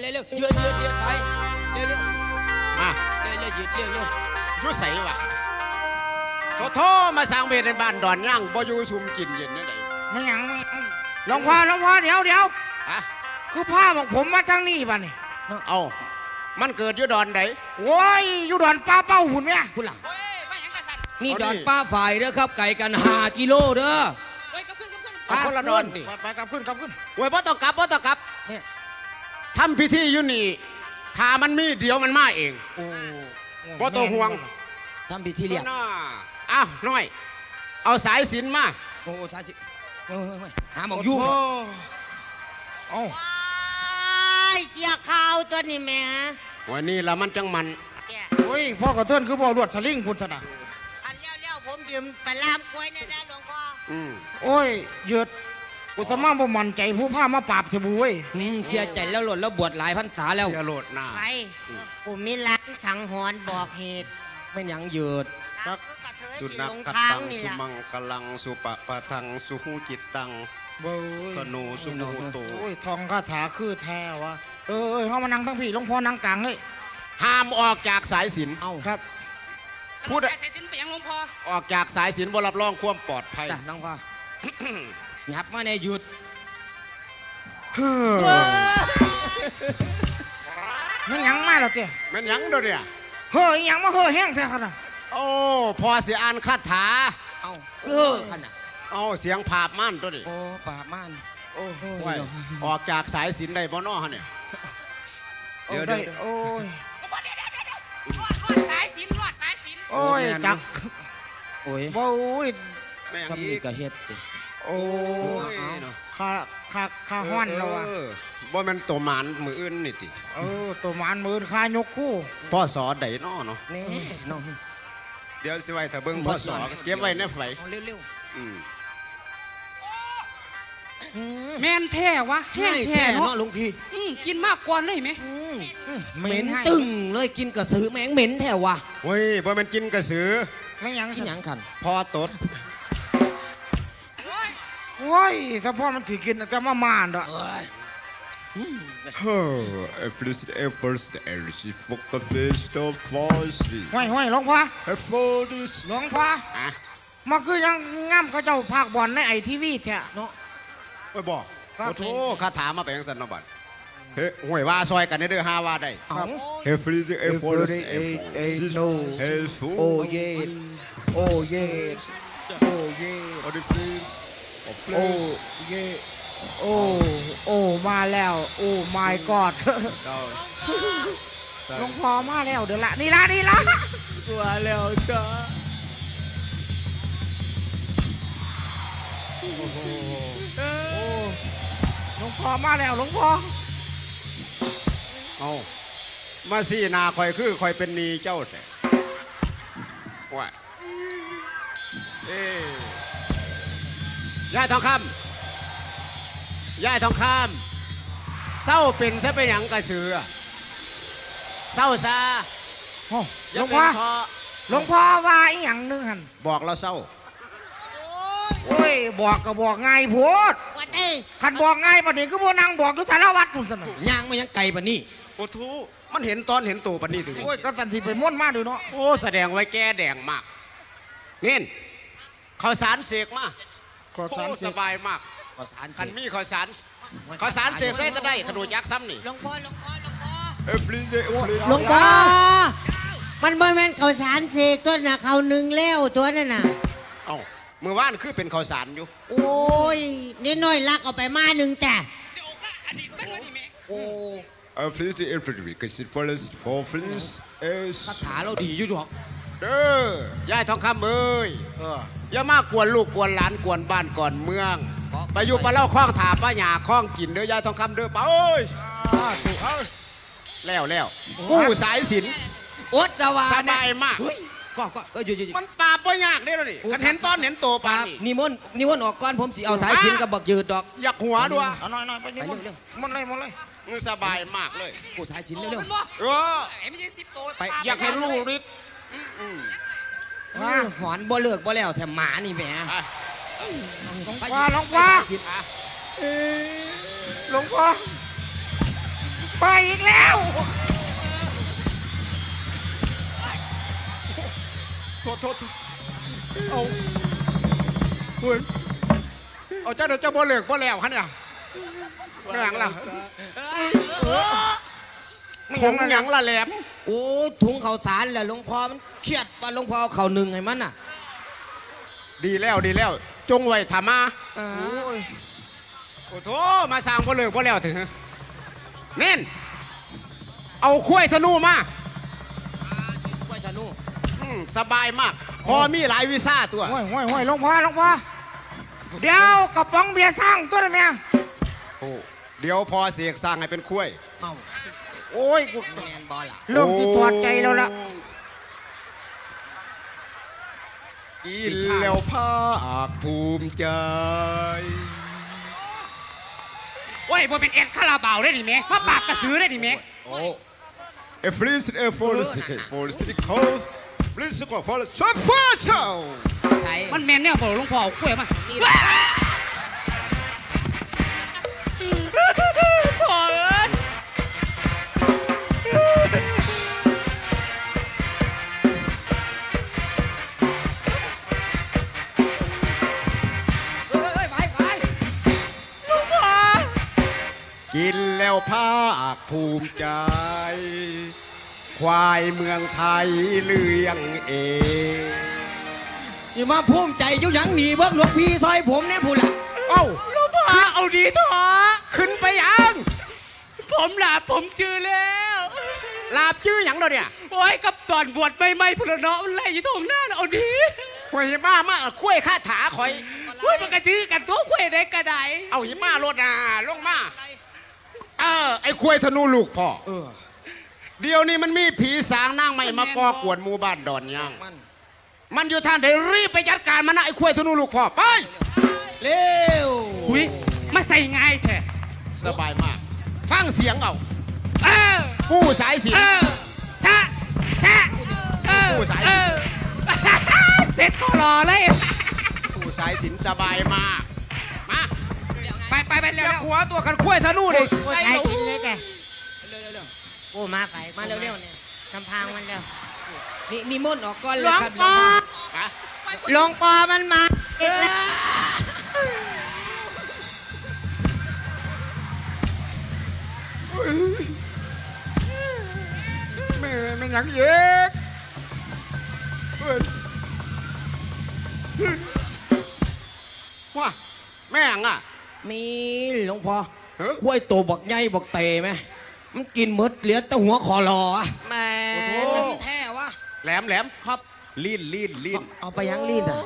เร็วๆยืดยืดยืดไปเร็วเร็วมาเร็วเร็วยืดเร็วเร็วอยุใส่วะโทโทมาสร้างเวทในบ้านดอนย่างบ่อยู่ซุ่มกินเย็นนี่ไหนไม่หยังไม่หยังหลวงพ่อหลวงพ่อเดี๋ยวเดี๋ยวอะคือผ้าบอกผมมาทางนี้ป่ะนี่เอามันเกิดอยู่ดอนไหนโอ้ยอยู่ดอนป้าเป้าหุ่นเนี่ยคุณล่ะเฮ้ยไม่หยังกระสันนี่เอาดิดอนป้าฝ่ายเด้อครับไก่กันห้ากิโลเด้อเฮ้ยกลับขึ้นกลับขึ้นเอาคนละดอนดิไปไปกลับขึ้นกลับขึ้นโอ้ยบ่ต้องกลับบ่ต้องกลับเนี่ย ทำพิธีอยู่นี่ถ้ามันมีเดี๋ยวมันมาเองโอ้บ่ต้องห่วงทำพิธีเรียก น่าอ้าวน้อย เอาสายสิญจนมาโอ้ชาสิเออเฮ้ยหาหมองยุ่งโอ้เอ้าไอ้เสียข่าวตัวนี้แหม่วันนี้ละมันจังมัน เนี่ยโอ้ยพ่อกระเทือนคือบ่รวดสลิงคุณสนะอันเลี้ยวๆผมดื่มไปลามกล้วยเนี่ยนะหลวงพ่ออืมโอ้ยหยุด อุตมาบ่มั่นใจผู้ผ้ามาปราบเสบู่เว้ยอืมเชื่อใจแล้วหล่นแล้วบวชหลายพรรษาแล้วอย่าโหลดหน้าใครกูมีล้างสังหรณ์บอกเหตุไม่หยังหยุดนะคือกระเทยสุที่นัหกลงขัดทางตังนี่สุล่ะมังกลังสุปะปะทังสุหูจิตตังเบ้ยกนูสุโนโตโอ้ยทองคาถาคือแท้วะเออเอ้ยเฮามานั่งทั้งพี่หลวงพ่อนั่งกลางเฮ้ยห้ามออกจากสายสิญจนเอ้าครับพูดอะ ใส่สินไปยังหลวงพ่อออกจากสายสิญจนบ่รับรองความปลอดภัย จ้ะน้องพ่อ หยับมาในหยุดมันหยังมาแล้วเจ้แมันหยังเด้อเนี่ยเฮ้ยหยังมาเฮ้ยแห้งแท้ขนาดโอ้พอสิอ่านคาถาเอ้าเออขนาดเอาเสียงผาบม่านตัวนี้โอ้ป่าบม่านโอ้ไว้ออกจากสายสิญจนได้บ่น้อฮะเนี่ยเดี๋ยวได้โอ้ยรอดรอดสายสินรอดสายสินโอ้ยจักโอ้ยโอ้ยแม่งทำอีนี่กก็เฮ็ดติ โอ้โอ้ยยเนาะข้าข้าข้าห้อนแล้ววะเออบ่แม่นตัวหมานมืออื่นนี่ติเออตัวหมานมือข้ายกคู่พ่อสอใดน้อเนาะนี่น้องเดี๋ยวสิไว้ถ้าเบิ่งพ่อสอเก็บไว้ในไฟเอาเร็วอืมแมนแท้วะๆแห้งให้แท้แท้เนาะเนาะหลุงพี่อืมกินมากกว่าเลยไหมอืมเหม็เหม็นนให้ตึงเลยกินกระสือแมงเหม็นแท้วะเฮ้ยบ่แม่นกินกระสือไม่หยังที่หยังขันพอตดโอ้ยถ้าพ่อมันถือกินแต่มาม่านดอก Oh, efforts, efforts, energy, focal fish, the force, ห้อยห้อยหลวงพ่อ efforts. หลวงพ่ออะมาคือยังง่ำเขาเจ้าภาคบอลในไอทีวีแท้เนาะไปบอกครับโอ้โหคาถามาไปจังซั่นเนาะบัดเฮ้ยห่วยว่าซอยกันเด้อหาว่าได้เอ้า Efforts, efforts, efforts. no Helpful. โอ้เย่โอ้เย่โอ้เย่ On the field. โอ้เย่โอ้โอ้มาแล้ว โอ้ my god หลวงพ่อมาแล้วเดี๋ยวละนี่ละนี่ละตัวแล้วจ้าหลวงพ่อมาแล้วหลวงพ่อเอามาซี่นาคอยคือคอยเป็นหนีเจ้าแต่ว่าเอ้ ยยายทองคำยายทองคำเศร้าเป็นซะไปหยังกระสือเศร้าซาโอ้หอลย่าวงเป็พ่อนพอหลวงพ่อว่าอีหยังหนึงหันบอกเราเศร้า โอ้ยบอกก็บอกง่ายโพดว่าเด้คันบอกง่ายปานนี้ก็บ่นั่งบอกอยู่สารวัตรพุ่นสนะย่างมายังไก่ปะนี่โอ้ทูมันเห็นตอนเห็นตัวปันนี้ถึงโอ้ยก็สันติไปม่วนมาดูเนาะ โอ้แสดงไว้แกแดงมากนี่นข้าวสารเสกมา ก็สันโอ้ติสบายมากภาษาอังกคัฤนษมีข้าวสารข้าวสารเสกใส่ก็ได้ขนมยักษ์ซ้ำนี่หลวงพ่อหลวงพ่อหลวงพ่อ Efforts, efforts. หลวงพ่อมันบ่แม่นข้าวสารเสกต้นน่ะเขาวหนึ่งแล้วตัวนั่นน่ะ เอ้ามือว่านคือเป็นข้าวสารอยู่โอ้ยนิดหน่อยลักเอาไปมาหนึ่งจ้ะสิโอกะอันนี้เป็นวันนี้ไหมโอ้ Efforts, efforts, because it follows for friends. คาถาเราดีอยู่ดอกเด้อยายทองคำเอ้ยเออ อย่ามากวนลูกกวนหลานกวนบ้านก่อนเมืองไปอยู่ปลาเล่าคล้องถาป้าหยาคล้องกินเด้อยายทองคำเด้อไปเอ้ยแล้วแล้วกู้สายสินอดจะว่าสบายมากเฮ้ยก็ก็เอออยู่ๆมันปราบบ่ยากเด้อนี่คันเห็นตอนเห็นโตๆปาปานบนี่นิมนต์นิมนต์ออกก่อนผมสิเอาสายสินกับบักยืดดอก อยากหัวด้วยเอาหน่อยหน่อยไปนี่ไปหมดเร็วหมดเลยหมดเลยมึงสบายมากเลยกูสายสินโอ้เร็วมันบ่เออไอ้ไม่ใช่สิบโตไปปลอยากให้ลูกฤทธิ์ ๆเออหอนบ่เลิกบ่แล้วแถมหมานี่แหมอะหลวงพ่อหลวงพ่อสายสินอะหลวงพ่อไปอีกแล้วโทษโทษเอาเฮ้ยเอาเจ้าเดี๋ยวเจ้าบ่เลิกบ่แล้วคันเนี่ยแม่งล่ะ ถุงหยังละแหลมโอ้ถุงข้าวสารแหละหลวงพ่อมันเครียดว่าหลวงพ่อเอาข้าวหนึ่งให้มันน่ะ ดีแล้วดีแล้ว จงไว้ถามาอ่าโอ้โถมาสร้างบ่เลิกบ่แล้วถึงเน้นเอาคุ้วยธนูมาไว้ธนูอืมสบายมาก พอมีหลายวีซ่าตัวโอ้ยโอ้ยโอ้ยหลวงพ่อหลวงพ่อเดี๋ยวกระป๋องเบียร์สร้างตัวได้ไหม โอ้เดี๋ยวพอเสกสร้างให้เป็นคุ้วย เอ้า โอ้ยกูแมนบอล่ะเริ่มที่ถอดใจแล้วล่ะกินแล้วภาคภูมิใจโอ้ยบ่เป็นเอ็ดคาราบาวได้ดิแม่มาปราบกระสือได้ดิแม่โอ้ A fleece a forest for the city coast. Please go for the super show. ใช่มันแม่นแนวบ่หลวงพ่อเอากล้วยมา ภาคภูมิใจ ควายเมืองไทยเลี้ยงเองอย่ามาภูมิใจอยุ่หยังหนีเบิ้งหลวงพี่ซอยผมแน่พูดล่ะเอ้าหลวงพ่อเอาดีเถอะขึ้นไปยังผมหลาบผมจือแล้ว ลาบชื่อหยังเราเนี่ยโอ้ยกับตอนบวชใหม่ๆพุ่นละเนาะมันไล่อยู่ตรงหน้าน่ะเอาดีหวยมามาคุ้วยข้าถาคอย โอ้ยมันกระจือกันตัวกล้วยได้กระไดเอาหิมะรดนาลงมา เออไอ้คุ้วยธนูลูกพ่อเออ เดี๋ยวนี้มันมีผีสางนั่งไม่มาก่อกวนหมู่บ้านดอนย่างมัน มันอยู่ท่านเดี๋ยวรีบไปจัดการมันนะไอ้คุ้วยธนูลูกพ่อไป เร็วอุ้ยมาใส่ง่ายแท้สบายมาก ฟังเสียงเอาเออกู้สายสิญเอจนอชะชะเออผู้สายเออเสร็จก็รอเลย กู้สายสินสบายมากมา ไปไปไปอเร็ย่าวขัวตัวกันคุ้วยธนูเลยโอ้ยใครกินเลยแกเร็วเร็วเร็วโอ้มาไปมาเร็วๆเนี่ยกำพังมันเร็วนี่นิมนต์ออกก่อนหเลลยวงครับปอมาหลวงปอมันมาอีกแล้วแม่มันหยังเย็กเฮ้ยเฮ้ยว้าแม่งอะ มีหลวงพ่อเฮ้ยคุ้วยโตบักใหญ่บักเตไหมมันกินหมดเหลือแต่หัวคอรออะแม่โอ้แท้วะแหลมแหลมครับลีนลีนลีนเอาไปยังลีนอะ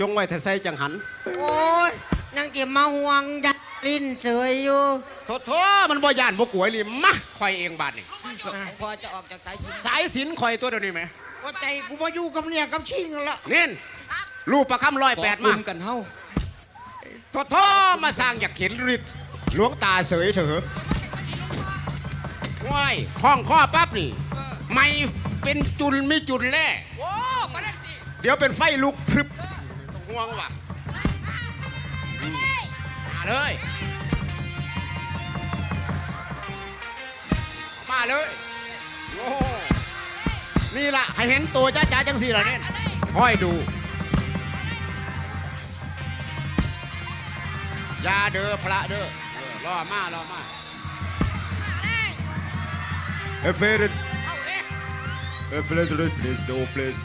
จงไว้ถ้าใส่จังหันโอ้ยนั่งเก็บมาห่วงยัดลิ้นเสยอยู่โทษโทษมันบ่ย่านบ่กลัวนี่มาคอยเองบาดนี่หลวงพ่อจะออกจากสายสิญจนสายสินคอยตัวเดียวนี้ไหมก็ใจกูมาอยู่กับเนี่ยกับชิงแล้วเน้นรูปประคำร้อยแปดกมาลุ่มกันเฮ้า โทษโทษมาสร้างอยากเห็นฤทธิ์หลวงตาเสยเถอะว้ายคล้องข้อปั๊บนี่ ไม่เป็นจุลไม่จุลแล่โอ้มาได้สิเดี๋ยวเป็นไฟลุกพรึบห่วงว่ะมาเลย มาเลย โอ้ นี่ล่ะ ให้เห็นตัวจ้าจ้าจังสี่ละเนี่ยห้อยดู ยาเด้อพระเด้อเออรอมารอมา A faded, เอาเอ๊ะ a faded fleece, no fleece.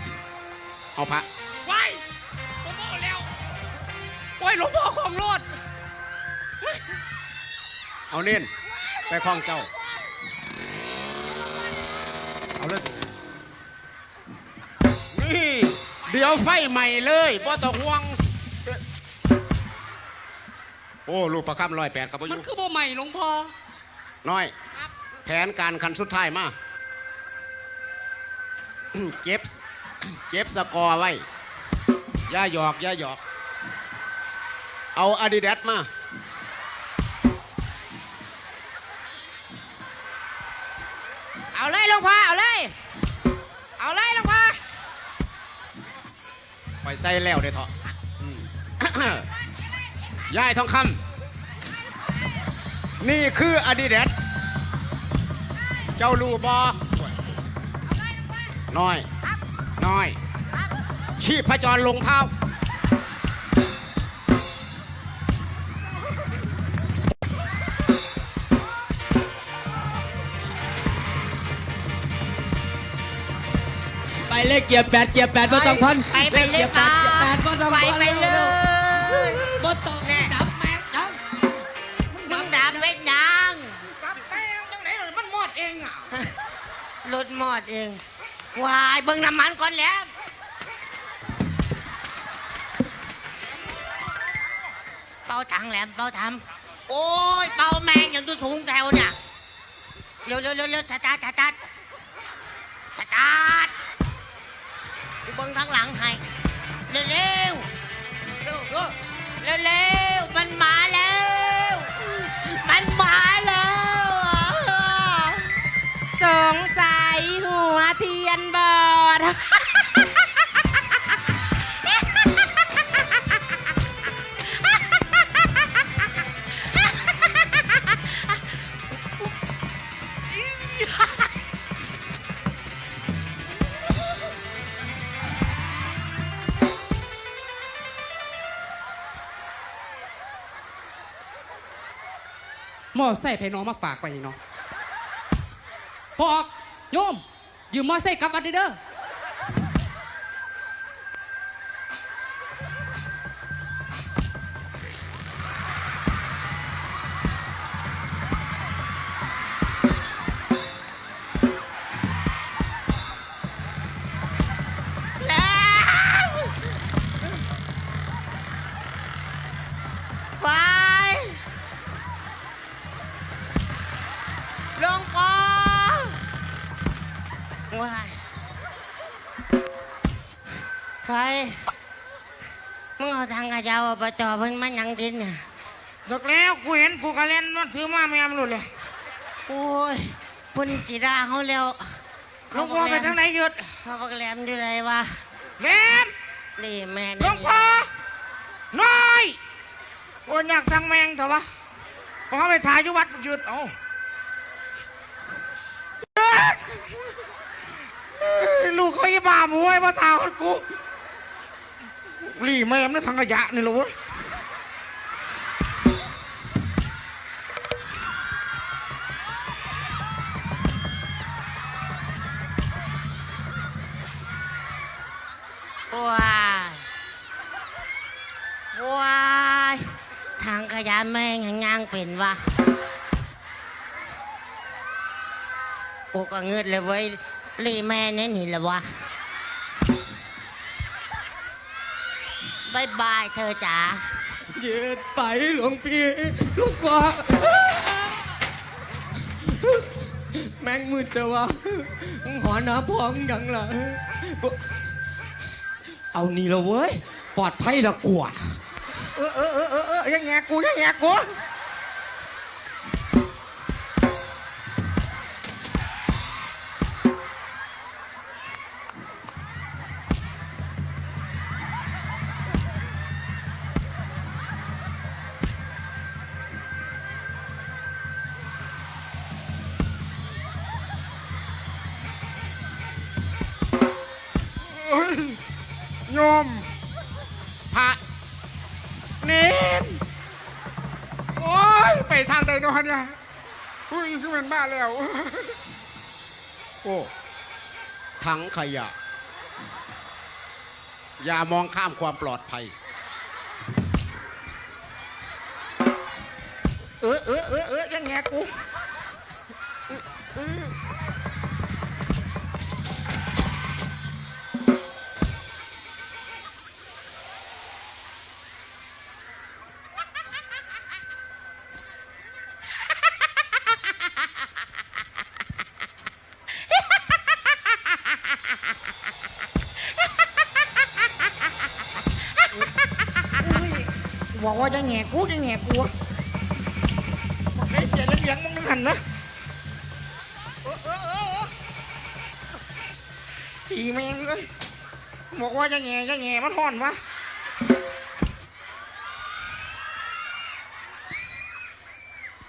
เอาพระ ไว้ผมบอกแล้วโอ้ยหลวงพ่อของรถเอาเน้นไปคล้องเจ้า เอาเลยนี่เดี๋ยวไฟใหม่เลยบ่ต้องห่วง โอ้ลูกประคำร้อยแปดกับพมัยุนคือบ่ใหม่หลวงพ่อน้อย แผนการคันสุดท้ายมา เก็บเก็บสกอร์ไว้อย่าหยอกอย่าหยอก เอาอาดิดาสมา เอาเลยหลวงพ่อเอาเลย เอาเลยหลวงพ่อไปใส่แล้วเด้อเถอะอืม ยายทองคำนี่คืออาดิดาสเจ้ารู้บ่น้อยน้อยชีพจรลงเท้าไปเลขเกียร์แปดเกียร์แปดบ่ต้องพันไปไปเลยขป่ะแปดบ่ต้องไปพันไปเลย หมอดเองวายเบิ่งน้ำมันก่อนแหล้วเป่าถังแหลมเป่าถังโอ้ยเป่าแมงอย่างตัวสูงแถวเนี่ยเร็วเร็วเร็วเร็วตัดตัดตัดตัดตัดตัดกูเบิ่งทางหลังให้เร็วเร็วเร็ มอไซค์ไผ่น้องมาฝากไปเนาะพอออกโยมยืมมอไซค์กลับวัดเด้อ ลงก่อนว้ายไฟมึงเอาทางกระเจ้าอบจเพิ่นมาหยังดินเนี่ยจกแล้วกูเห็นกูกระเล่นมันถือมาไม่ยามหลุดเลยโอ้ยเพิ่นจิดาเขาแล้วหลวงพ่อไปทางไหนหยุดเขาบักแหลมอยู่ไหนวะแหลมนี่แม่หลวนี่งพ่อน้อยโอ้ยอยากสั่งแมงแต่ว่าพอเขาไปถ่ายอยู่วัดหยุดเอาหยุดเอ้ย ลูกเขาอีบ้าหมูไอ้บ้าตาคนกูรีแม่มในถังขยะนี่เหรอว้ยว้ายว้ายทางขยะแม่งยังย่างเป็นวะ โอ้ก็เงืดเลยเว้ยรีแม่เนี่ยนี่แหละวะบายบายเธอจ๋ายืดไปหลวงพี่หลวงกว่าแม่งมืดแต่ว่าหอหนาพองยังล่ะเอานี่ละเว้ย ปลอดภัยละกว่า เออเออเออเออเออยังแงกูยังแงกู โยมพระเนนโอ้ยไปทางใดเนอนเนี่ยอุ้ยคือมันบ้าแล้ว โอ้ถังขยะ อย่ามองข้ามความปลอดภัย เออเออเออเออยังแงกูบอ ว่าจะแหงกูจะแหงกูบอกได้เสียเลี้ยงมึงนึงหันนะผีแมงเลยบอกว่าจะแหงจะแหงมันห่อนวะ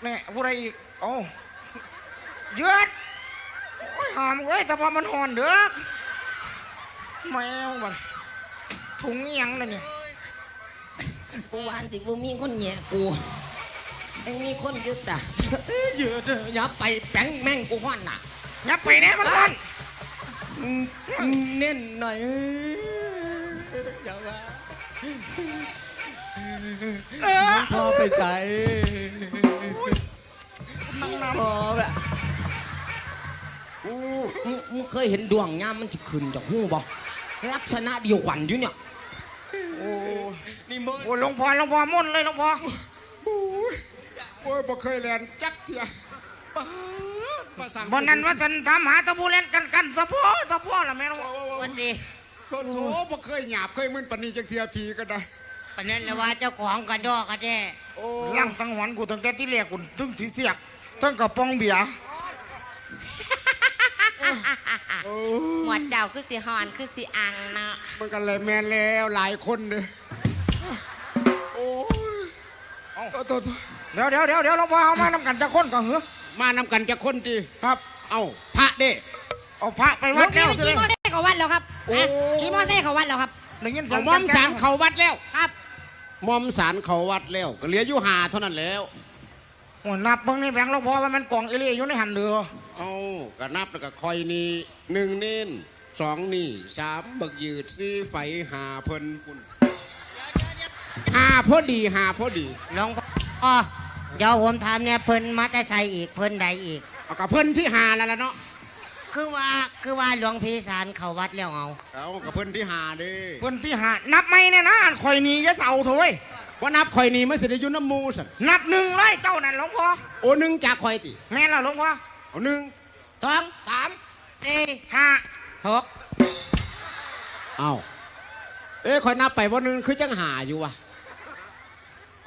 เนี่ยพูดอะไรอีกโอ้าหยืดหามเอ้ยแต่พอมันหอนเด้อแมวบัดถุงอิหยังนั่นเนี่ย กูวานสิบ่มีคนแย่กูยังมีคนยึดอะเอ้ยเยอะเด้ออย่าไปแป้งแม่งกูฮ้อนน่ะอย่าไปแน่มันหอนอืมเน้นหน่อยเอ้ยอย่าว่าเออพ่อไปใส่นั่งน้พ่อแบบอู้มึงมึงเคยเห็นดวงยามมันจะขึ้นจากหูบ่ลักษณะเดียวกันอยู่เนี่ยโอ้ นี่มึงำโอ้ยหลวงพ่อหลวงพ่อมุ่นเลยหลวงพ่อโอ้ยบ่เคยเรียนจักเทียป๊าดมาสั่งบนนั้นว่าฉันทำหาตะบูเล่นกันกันสะโพอสะโพอละแม่หลวงพ่อวันดีโถโถบ่เคยหยาบเคยมึนปานนี้จักเทียพีก็ได้ปนันละว่าเจ้าของกันดอกกันแน่โอ้ล่างตั้งหวันกูตั้งแต่ที่แรกกูตึ้งที่เสียกตั้งกระป๋องเบียร์โอ้หมวดเจ้าคือสิหอนคือสิอังเนาะมันกันเลยแมนแล้วหลายคนเลยโอ้ยโตโตโตเดี๋ยวเดี๋ยวเดี๋ยวเดี๋ยวหลวงพ่อเอามานำกันจะคนก่อนเหรอมานำกันจะคนดีครับ เอ้าพระเด้เอาพระไปหลวัวดงแล้พี่วไปขี่มอเตอร์ไซค์เขาวัดแล้วครับโอ้ ขี่มอเตอร์ไซค์เขาวัดแล้วครับได้ยินเสียเอางมอมสารเขาวัดแล้วครับมอมสารเขาวัดแล้วก็เหลืออยู่หาเท่านั้นแล้วโอ้นับเบิ่งนี่แบงค์หลวงพ่อว่ามันกล่องเอเลี่ยอยู่ในหันเดือเอาก็นับแล้วก็คอยนี่หนึ่งเน้นสองนี่สามบักยืดสี่ไฟหาเพิ่นคุณ หาพอดีหาพอดีหลวงพ่อเดี๋ยวผมถามเนี่ยเพิ่นมาแต่ใส่อีกเพิ่นใดอีก เอากับเพิ่นที่หาแล้วล่ะเนาะคือว่าคือว่าหลวงพี่สารเขาวัดแล้วเอาเอากับเพิ่นที่หาเด้เพิ่นที่หานับไม่เนี่ยนะอันคอยหนีจะเสาเถอะเว้ยว่านับคอยนี่มันสิได้อยู่น้ำหมูสันนับหนึ่งเลยเจ้านั่นหลวงพ่อโอ้หนึ่งจากคอยติแม่นแล้วหลวงพ่อเอาหนึ่งสองสามสี่ห้าหกเอาเอ้คอยนับไปว่าหนึ่งคือจังหาอยู่วะ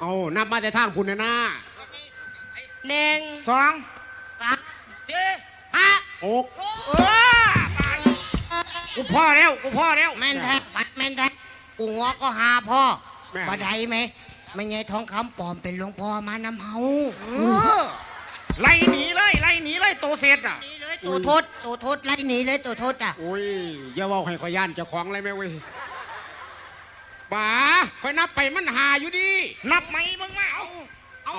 เอานับมาแต่ทางพุ่นน่ะนะหนึ่งสองสามสี่ห้าหกเออตายกูพ่อแล้วกูพ่อแล้วแม่นแท้ฝัดแม่นแท้กูหัวก็หาพ่อแม่ บ่ได้ไหมไม่ไงทองคำปลอมเป็นหลวงพ่อมานำเฮาเออไล่หนีเลยไล่หนีเลยโตเสร็จอะนี่เลยตัวโทษตัวโทษไล่หนีเลยตัวโทษอะ โอ้ยอย่าเว่าให้คอยย่านเจ้าของเลยแม่เว้ย ป๋าคอยนับไปมันหาอยู่ดี นับไหมมึงมาเอาเอา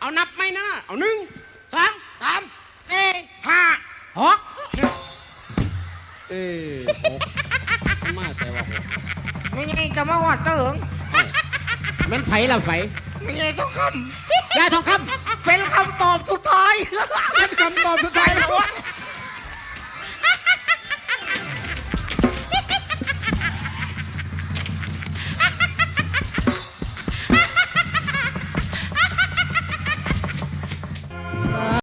เอานับไหมนะเอาหนึ่งสองสามสี่ห้าหกเอ้หกมาใส่ว่าหกไม่ไงจะมาหอดเติงแมันไผละไฟไม่ไงต้องคยาทองคำเป็นคำตอบสุดท้าย